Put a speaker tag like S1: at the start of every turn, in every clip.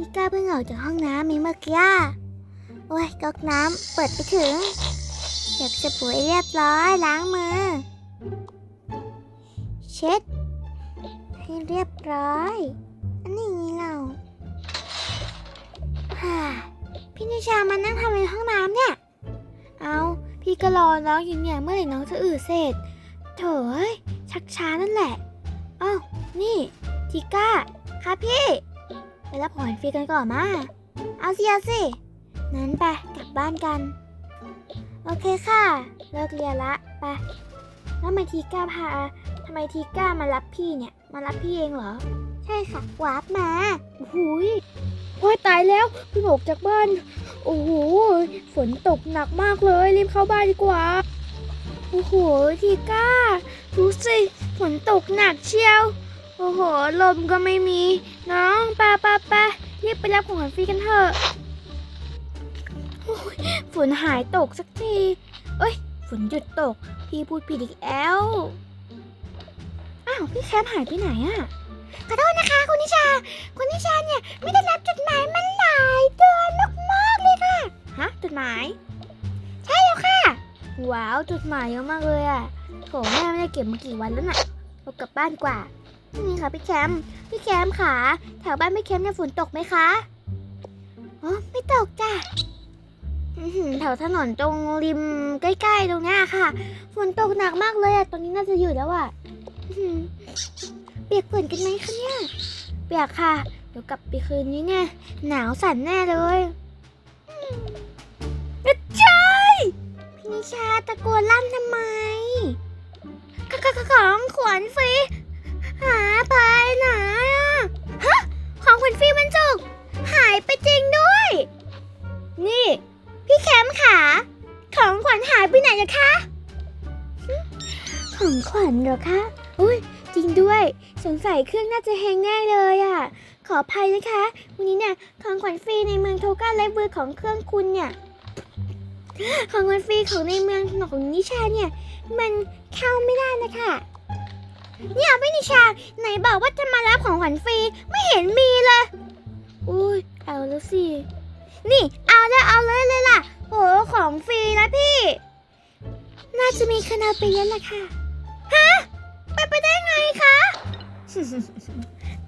S1: พี่กจากห้องน้ำมีเมื่อกี้โอ้ยก๊อกน้ำเปิดไปถึงเก็บสบู่เรียบร้อยล้างมือ เช็ด ให้เรียบร้อย อันนี้เราฮ่าพี่นิชามานั่งทำอะไรในห้องน้ำเนี่ย เอาพี่ก็รอน้องอยู่เนี่ยเมื่อไหร่น้องจะอืดเสร็จโถเอ้ยชักช้านั่นแหละอ้าวนี่ทิก้าค่ะพี่ ไปรับของขวัญฟรีกันก่อนมาเอาสิเอาสินั้นไปกลับบ้านกัน โอเคค่ะ เลิกเรียนละไปแล้วทำไมทีก้าพาทำไมทีก้ามารับพี่เนี่ย มารับพี่เองเหรอ ใช่ค่ะวาร์ปมาหุย
S2: โอ้ยตายแล้วเพิ่งออกจากบ้าน โอ้โหฝนตกหนักมากเลยรีบเข้าบ้านดีกว่า
S1: โอ้โหทีก้าดูสิฝนตกหนักเชียว โอ้โห ลมก็ไม่มี น้องปไปไปรีบไปรับของขวัญฟรีกันเถอะฝนหายตกสักที เอ้ย ฝนหยุดตก พี่พูดผิดอีกแล้ว อ้าว พี่แคมหายไปไหนอะขอโทษนะคะคุณนิชา คุณนิชาเนี่ยไม่ได้รับจดหมายมันหลายเดือนมากๆเลยค่ะ ฮะ จดหมาย ใช่แล้วค่ะ ว้าว จดหมายเยอะมากเลยอะโถแม่ไม่ได้เก็บมากี่วันแล้วน่ะเรากลับบ้านกว่า นี่ค่ะพี่แคมป์พี่แคมป์ค่ะแถวบ้านพี่แคมป์เนี่ยฝนตกไหมคะอ๋อไม่ตกจ้ะแถวถนนตรงริมใกล้ๆตรงนี้ค่ะฝนตกหนักมากเลยอะตอนนี้น่าจะหยุดแล้วอะเปียกฝนกันไหมคะเนี่ยเปียกค่ะ เดี๋ยวกลับไปคืนนี้เนี่ยหนาวสั่นแน่เลยอืมกระจพี่นิชาตะโกนลั่นทำไม ของขวัญเหรอคะ อุ้ยจริงด้วย สงสัยเครื่องน่าจะแฮงง่ายเลยอะขออภัยนะคะ วันนี้เนี่ยของขวัญฟรีในเมืองโทก้าไลฟ์เวอร์ของเครื่องคุณเนี่ย ของขวัญฟรีของในเมืองของนิชาเนี่ย มันเข้าไม่ได้นะคะเนี่ยพี่นิชาไหนบอกว่าจะมารับของขวัญฟรีไม่เห็นมีเลย อุ้ยเอาแล้วสิ นี่เอาแล้วเอาเลยเลยล่ะโหของฟรีนะพี่ น่าจะมีคณาไปเยอะละค่ะ ฮะไปไปได้ไงคะ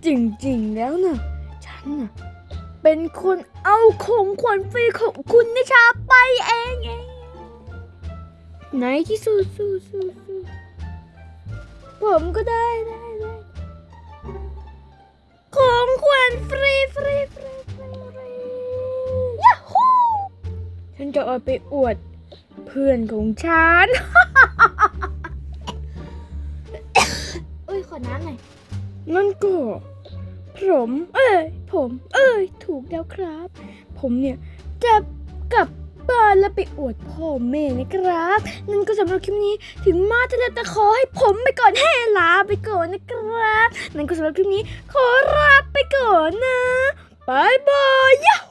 S2: จริงๆแล้วนะฉันน่ะเป็นคนเอาของขวัญฟรีของคุณนิชาไปเองเองในที่สุดสุดสุดสุดผมก็ได้ได้ได้ของขวัญฟรีฟรีฟรีฟรีฟรียาฮูฉันจะเอาไปอวดเพื่อนของฉัน
S1: อุ้ยขอน้ำหน่อย
S2: นั่นก็ผมเอ้ย ผม เอ้ย ถูกแล้วครับ ผมเนี่ยจะกลับบ้านแล้วไปอวดพ่อแม่นะครับ นั่นก็สำหรับคลิปนี้ถึงมาจะแต่ขอให้ผมไปก่อนให้ลาไปก่อนนะครับ นั่นก็สำหรับคลิปนี้ขอลาไปก่อนนะบายบายยะ